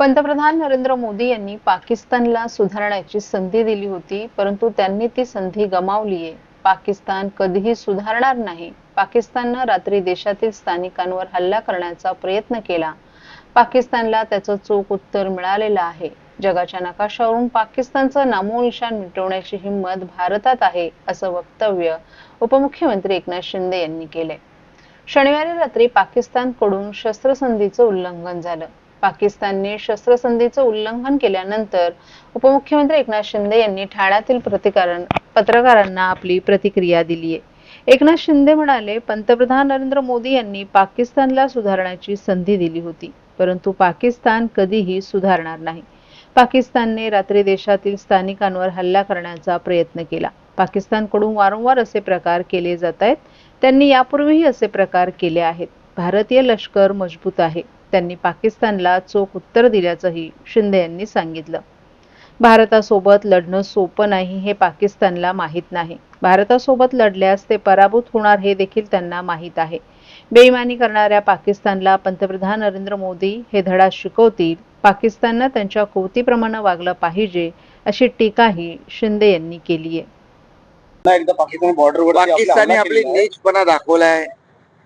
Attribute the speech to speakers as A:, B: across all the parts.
A: पंतप्रधान नरेंद्र मोदी यांनी पाकिस्तानला सुधारण्याची संधी दिली होती परंतु त्यांनी ती संधी गमावलीये. पाकिस्तान कधीही सुधारणार नाही. पाकिस्ताननं रात्री देशातील स्थानिकांवर हल्ला करण्याचा प्रयत्न केला. पाकिस्तानला त्याचं चोख उत्तर मिळालेलं आहे. जगाच्या नकाशावरून पाकिस्तानचं नामोनिशान मिटवण्याची हिंमत भारतात आहे असं वक्तव्य उपमुख्यमंत्री एकनाथ शिंदे यांनी केले शनिवारी रात्री पाकिस्तानकडून शस्त्रसंधीचं उल्लंघन झालं. पाकिस्तानने शस्त्रसंधीचं उल्लंघन केल्यानंतर उपमुख्यमंत्री एकनाथ शिंदे यांनी ठाण्यातील प्रतिकारण पत्रकारांना आपली प्रतिक्रिया दिली आहे एकनाथ शिंदे म्हणाले पंतप्रधान नरेंद्र मोदी यांनी पाकिस्तानला सुधारण्याची संधी दिली होती परंतु पाकिस्तान कधीही सुधारणार नाही. पाकिस्तानने रात्री देशातील स्थानिकांवर हल्ला करण्याचा प्रयत्न केला. पाकिस्तानकडून वारंवार असे प्रकार केले जात आहेत त्यांनी यापूर्वीही असे प्रकार केले आहेत. भारतीय लष्कर मजबूत आहे. त्यांनी पाकिस्तानला चोख उत्तर दिल्याचंही शिंदे यांनी सांगितलं. भारतासोबत लढणं सोपं नाही हे पाकिस्तानला माहीत नाही. भारतासोबत लढल्यास ते पराभूत होणार हे देखील त्यांना माहीत आहे. बेईमानी करणाऱ्या पाकिस्तानला पंतप्रधान नरेंद्र मोदी हे धडा शिकवतील पाकिस्ताननं त्यांच्या कृतीप्रमाणे वागलं पाहिजे अशी टीकाही शिंदे यांनी केली आहे.
B: एकदा पाकिस्तान बॉर्डरवर
C: पाकिस्तानने आपली नीचपणा दाखवलाय.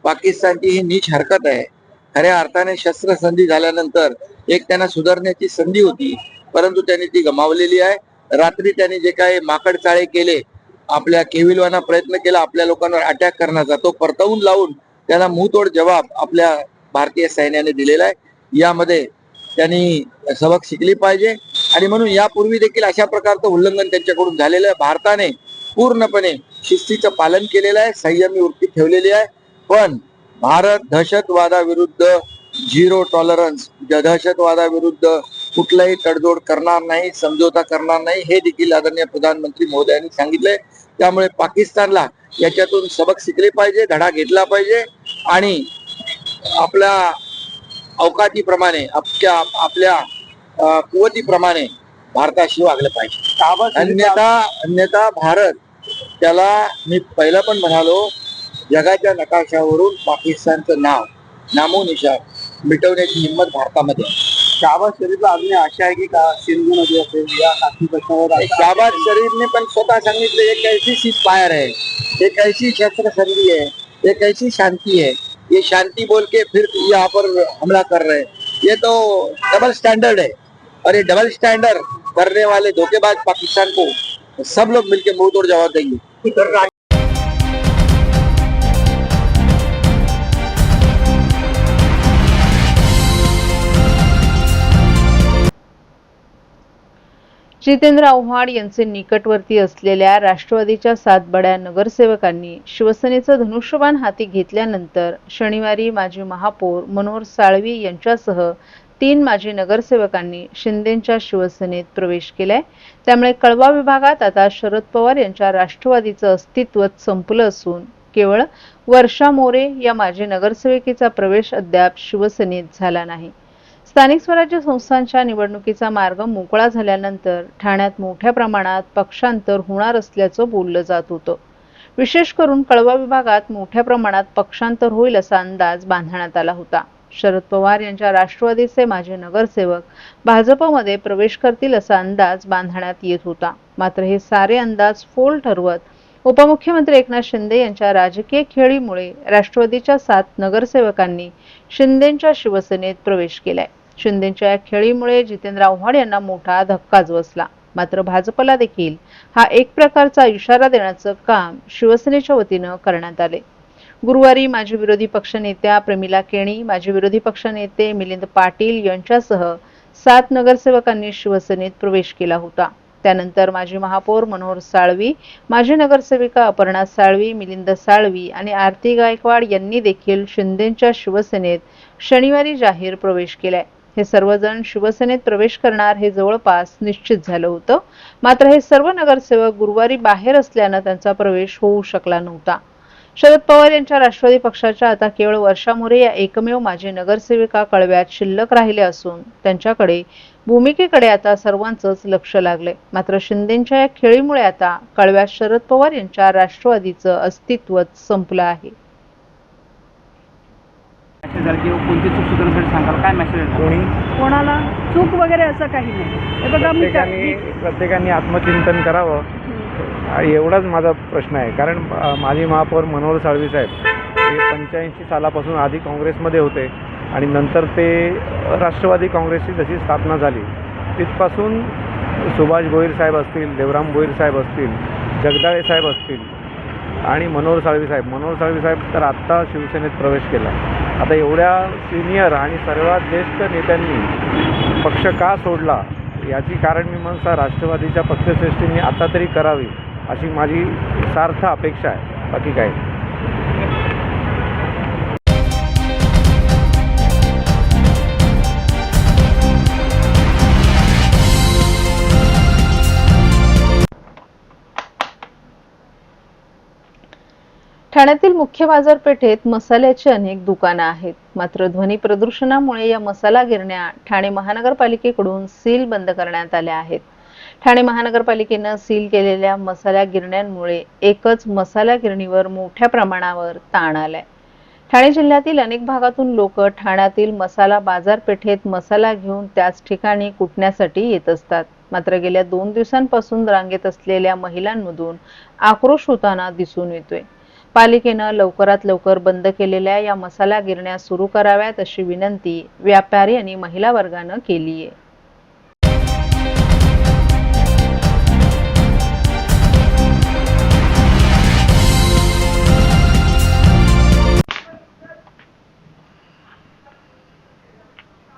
C: पाकिस्तानची ही नीच हरकत आहे. खऱ्या अर्थाने शस्त्रसंधी झाल्यानंतर एक त्यांना सुधारण्याची संधी होती. परंतु त्यांनी ती गमावलेली आहे. रात्री त्यांनी जे काही माकड चाळे केले आपल्या केविलवाना प्रयत्न केला आपल्या लोकांवर अटॅक करण्याचा तो परतवून लावून त्याला मुंहतोड जबाब आपल्या भारतीय सैन्याने दिलेला आहे. यामध्ये त्यांनी सबक शिकली पाहिजे. आणि म्हणून यापूर्वी देखील अशा प्रकारचं उल्लंघन त्यांच्याकडून झालेलं आहे. भारताने पूर्णपणे शिस्तीचं पालन केलेलं आहे. संयमी वृत्ती ठेवलेली आहे. पण भारत दहशतवादाविरुद्ध झिरो टॉलरन्स दहशतवादाविरुद्ध कुठलाही तडजोड करणार नाही समझोता करणार नाही हे देखील आदरणीय प्रधानमंत्री महोदयांनी सांगितलंय त्यामुळे पाकिस्तानला याच्यातून सबक शिकले पाहिजे धडा घेतला पाहिजे आणि आपल्या अवकातीप्रमाणे आपल्या आपल्या कुवतीप्रमाणे भारताशी वागलं पाहिजे. अन्यथा अन्यथा भारत त्याला मी पहिला पण म्हणालो जगाच्या नकाशावरून पाकिस्तानचं नाव नामोनिशान मिटवण्याची हिंमत भारतामध्ये आहे.
B: शाहबाज शरीफला अजून आशा आहे की का सिंधू नदी असेल या काश्मीर प्रश्नावर
C: आणि शाहबाज शरीफने पण स्वतः सांगितलं एक ऐसी सीज फायर है एक ऐसी शस्त्र संधि है एक ऐसी शांति है ये शांति बोल के फिर यहाँ पर हमला कर रहे हैं. ये तो डबल स्टैंडर्ड है. और ये डबल स्टैंडर्ड करने वाले धोखेबाज पाकिस्तान को सब लोग मिलकर मुँह तोड़ जवाब देंगे।
A: जितेंद्र आव्हाड यांचे निकटवर्ती असलेल्या राष्ट्रवादीच्या सात बड्या नगरसेवकांनी शिवसेनेचं धनुष्यबाण हाती घेतल्यानंतर शनिवारी माजी महापौर मनोहर साळवी यांच्यासह तीन माजी नगरसेवकांनी शिंदेच्या शिवसेनेत प्रवेश केलाय. त्यामुळे कळवा विभागात आता शरद पवार यांच्या राष्ट्रवादीचं अस्तित्व संपलं असून केवळ वर्षा मोरे या माजी नगरसेविकेचा प्रवेश अद्याप शिवसेनेत झाला नाही. स्थानिक स्वराज्य संस्थांच्या निवडणुकीचा मार्ग मोकळा झाल्यानंतर ठाण्यात मोठ्या प्रमाणात पक्षांतर होणार असल्याचं बोललं जात होतं. विशेष करून कळवा विभागात मोठ्या प्रमाणात पक्षांतर होईल असा अंदाज बांधण्यात आला होता. शरद पवार यांच्या राष्ट्रवादीचे माजी नगरसेवक भाजपमध्ये प्रवेश करतील असा अंदाज बांधण्यात येत होता. मात्र हे सारे अंदाज फोल ठरवत उपमुख्यमंत्री एकनाथ शिंदे यांच्या राजकीय खेळीमुळे राष्ट्रवादीच्या सात नगरसेवकांनी शिंदेच्या शिवसेनेत प्रवेश केलाय. शिंदेच्या या खेळीमुळे जितेंद्र आव्हाड यांना मोठा धक्काच बसला मात्र भाजपला देखील हा एक प्रकारचा इशारा देण्याचं काम शिवसेनेच्या वतीनं करण्यात आले. गुरुवारी माजी विरोधी पक्षनेत्या प्रमिला केणी माजी विरोधी पक्षनेते मिलिंद पाटील यांच्यासह सात नगरसेवकांनी शिवसेनेत प्रवेश केला होता. त्यानंतर माजी महापौर मनोहर साळवी माजी नगरसेविका अपर्णा साळवी मिलिंद साळवी आणि आरती गायकवाड यांनी देखील शिंदेच्या शिवसेनेत शनिवारी जाहीर प्रवेश केलाय. हे सर्वजण शिवसेनेत प्रवेश करणार हे जवळपास निश्चित झालं होतं. मात्र हे सर्व नगरसेवक गुरुवारी बाहेर असल्यानं त्यांचा प्रवेश होऊ शकला नव्हता. शरद पवार यांच्या राष्ट्रवादी पक्षाच्या आता केवळ वर्षा मोरे या एकमेव माजी नगरसेविका कळव्यात शिल्लक राहिले असून त्यांच्याकडे भूमिकेकडे आता सर्वांचंच लक्ष लागलंय मात्र शिंदेच्या या खेळीमुळे आता कळव्यात शरद पवार यांच्या राष्ट्रवादीचं अस्तित्वच संपलं आहे.
D: झालं किंवा कोणती चूक सुधारण्यासाठी सांगाल? काय मेसेज
E: कोणी?
F: कोणाला? चूक वगैरे असं काही नाही. हे बघा मी का-
E: प्रत्येकाने प्रत्येकाने आत्मचिंतन करावं. आणि एवढाच माझा प्रश्न आहे. कारण अ, माजी महापौर मनोहर साळवी साहेब हे पंच्याऐंशी सालापासून आधी काँग्रेसमध्ये होते आणि नंतर ते राष्ट्रवादी काँग्रेसची जशी स्थापना झाली तिथपासून सुभाष भोईर साहेब असतील देवराम भोईर साहेब असतील जगदाळे साहेब असतील आणि मनोहर साळवी साहेब. मनोहर साळवी साहेब तर आत्ता शिवसेनेत प्रवेश केला. आता एवढ्या सिनियर आणि सर्वात ज्येष्ठ नेत्यांनी पक्ष का सोडला याची कारण मीमांसा राष्ट्रवादीच्या पक्षश्रेष्ठींनी आता तरी करावी अशी माझी सार्थ अपेक्षा आहे. बाकी काय
A: ठाण्यातील मुख्य बाजारपेठेत मसाल्याची अनेक दुकानं आहेत. मात्र ध्वनी प्रदूषणामुळे या मसाला गिरण्या ठाणे महानगरपालिकेकडून सील बंद करण्यात आल्या आहेत. ठाणे महानगरपालिकेनं सील केलेल्या मसाला गिरण्यांमुळे एकच मसाला गिरणीवर मोठ्या प्रमाणावर ताण आलाय. ठाणे जिल्ह्यातील अनेक भागातून लोक ठाण्यातील मसाला बाजारपेठेत मसाला घेऊन त्याच ठिकाणी कुटण्यासाठी येत असतात. मात्र गेल्या दोन दिवसांपासून रांगेत असलेल्या महिलांमधून आक्रोश होताना दिसून येतोय. पालिकेनं लवकरात लवकर बंद केलेल्या या मसाला गिरण्या सुरू कराव्यात अशी विनंती व्यापारी आणि महिला वर्गानं केली आहे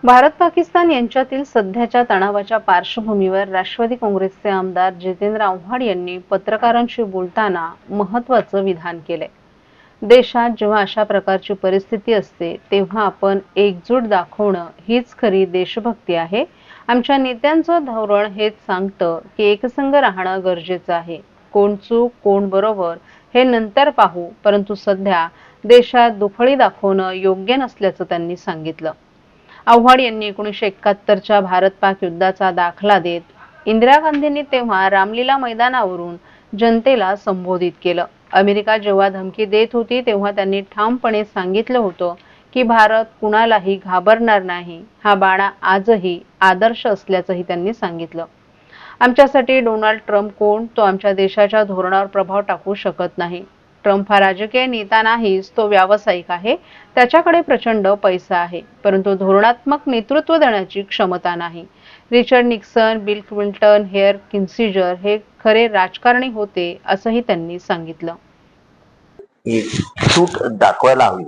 A: भारत पाकिस्तान यांच्यातील सध्याच्या तणावाच्या पार्श्वभूमीवर राष्ट्रवादी काँग्रेसचे आमदार जितेंद्र आव्हाड यांनी पत्रकारांशी बोलताना महत्वाचं विधान केलंय. देशात जेव्हा अशा प्रकारची परिस्थिती असते तेव्हा आपण एकजूट दाखवणं हीच खरी देशभक्ती आहे. आमच्या नेत्यांचं धोरण हेच सांगतं की एकसंघ राहणं गरजेचं आहे. कोण चूक कोण बरोबर हे नंतर पाहू परंतु सध्या देशात दुफळी दाखवणं योग्य नसल्याचं त्यांनी सांगितलं. आव्हाड यांनी एकोणीसशे एकाहत्तरच्या भारत पाक युद्धाचा दाखला देत इंदिरा गांधींनी तेव्हा रामलीला मैदानावरून जनतेला संबोधित केलं. अमेरिका जेव्हा धमकी देत होती तेव्हा त्यांनी ठामपणे सांगितलं होतं की भारत कुणालाही घाबरणार नाही. हा बाणा आजही आदर्श असल्याचंही त्यांनी सांगितलं. आमच्यासाठी डोनाल्ड ट्रम्प कोण? तो आमच्या देशाच्या धोरणावर प्रभाव टाकू शकत नाही. ट्रम्प हा राजकीय नेता नाहीच तो व्यावसायिक आहे. त्याच्याकडे प्रचंड पैसा आहे परंतु धोरणात्मक नेतृत्व देण्याची क्षमता नाही. Richard Nixon Bill Clinton Henry Kissinger हे खरे राजकारणी होते असंही त्यांनी सांगितलं.
G: सूट दाखवायला हवी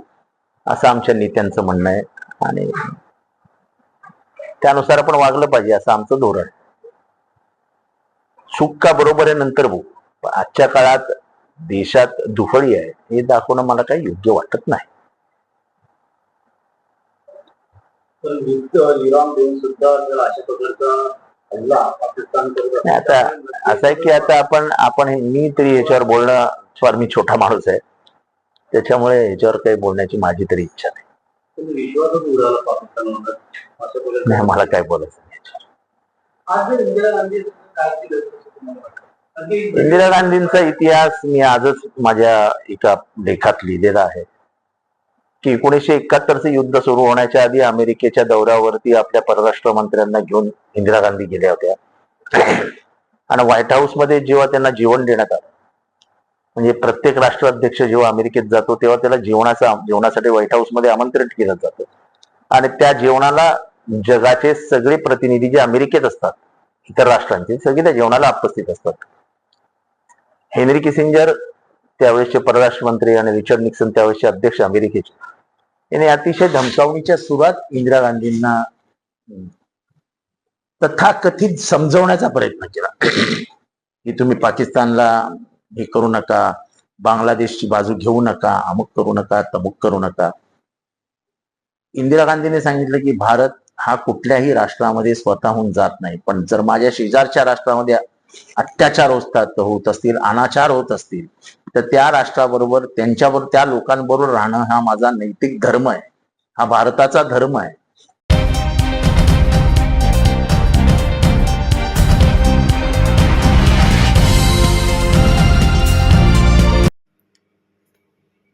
G: असं आमच्या नेत्यांचं म्हणणं आहे. आणि त्यानुसार आपण वागलं पाहिजे असं आमचं धोरण आहे. चूक का बरोबर आहे नंतर बघू. आजच्या काळात देशात दुफळी आहे हे दाखवणं मला काही योग्य वाटत नाही. आता असं आहे की आता आपण आपण मी तरी याच्यावर बोलणं फार मी छोटा माणूस आहे. त्याच्यामुळे याच्यावर काही बोलण्याची माझी तरी इच्छा नाही. नाही मला काय बोलायचं.
B: आज इंदिरा
G: गांधींचा इतिहास मी आजच माझ्या एका लेखात लिहिलेला आहे. की एकोणीसशे एकाहत्तरचं युद्ध सुरू होण्याच्या आधी अमेरिकेच्या दौऱ्यावरती आपल्या परराष्ट्र मंत्र्यांना घेऊन इंदिरा गांधी गेल्या होत्या. आणि व्हाईट हाऊसमध्ये जेव्हा त्यांना जेवण देण्यात आलं म्हणजे प्रत्येक राष्ट्राध्यक्ष जेव्हा अमेरिकेत जातो तेव्हा त्याला जेवणाचा जेवणासाठी व्हाईट हाऊसमध्ये आमंत्रित केलं जातं. आणि त्या जेवणाला जगाचे सगळे प्रतिनिधी जे अमेरिकेत असतात इतर राष्ट्रांचे सगळे त्या जेवणाला उपस्थित असतात. हेनरी किसिंजर त्यावेळेसचे परराष्ट्र मंत्री आणि रिचर्ड निक्सन त्यावेळेसचे अध्यक्ष अमेरिकेचे. याने अतिशय धमकावणीच्या सुरात इंदिरा गांधींना तथाकथित समजवण्याचा प्रयत्न केला. की तुम्ही पाकिस्तानला हे करू नका बांगलादेशची बाजू घेऊ नका अमुक करू नका तमुक करू नका. इंदिरा गांधीने सांगितलं की भारत हा कुठल्याही राष्ट्रामध्ये स्वतःहून जात नाही. पण जर माझ्या शेजारच्या राष्ट्रामध्ये अत्याचार होतात होत असतील अनाचार होत असतील तर त्या राष्ट्राबरोबर त्यांच्याबरोबर त्या लोकांबरोबर राहणं हा माझा नैतिक धर्म आहे. हा भारताचा धर्म आहे.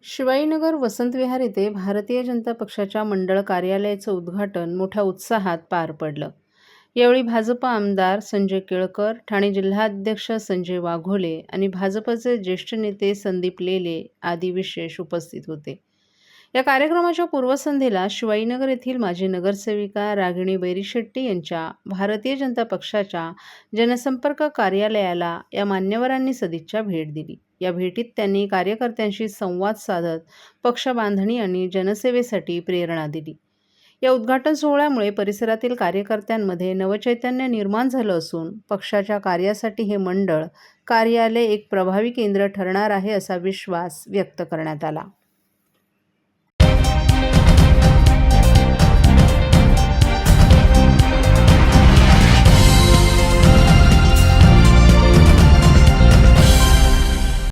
A: शिवाईनगर वसंतविहार येथे भारतीय जनता पक्षाच्या मंडळ कार्यालयाचं उद्घाटन मोठ्या उत्साहात पार पडलं. यावेळी भाजप आमदार संजय केळकर ठाणे जिल्हाध्यक्ष संजय वाघोले आणि भाजपचे ज्येष्ठ नेते संदीप लेले आदी विशेष उपस्थित होते. या कार्यक्रमाच्या पूर्वसंध्येला शिवाईनगर येथील माजी नगरसेविका रागिणी बैरीशेट्टी यांच्या भारतीय जनता पक्षाच्या जनसंपर्क कार्यालयाला या मान्यवरांनी सदिच्छा भेट दिली. या भेटीत त्यांनी कार्यकर्त्यांशी संवाद साधत पक्ष बांधणी आणि जनसेवेसाठी प्रेरणा दिली. या उद्घाटन सोहळ्यामुळे परिसरातील कार्यकर्त्यांमध्ये नवचैतन्य निर्माण झालं असून पक्षाच्या कार्यासाठी हे मंडळ कार्यालय एक प्रभावी केंद्र ठरणार आहे असा विश्वास व्यक्त करण्यात आला.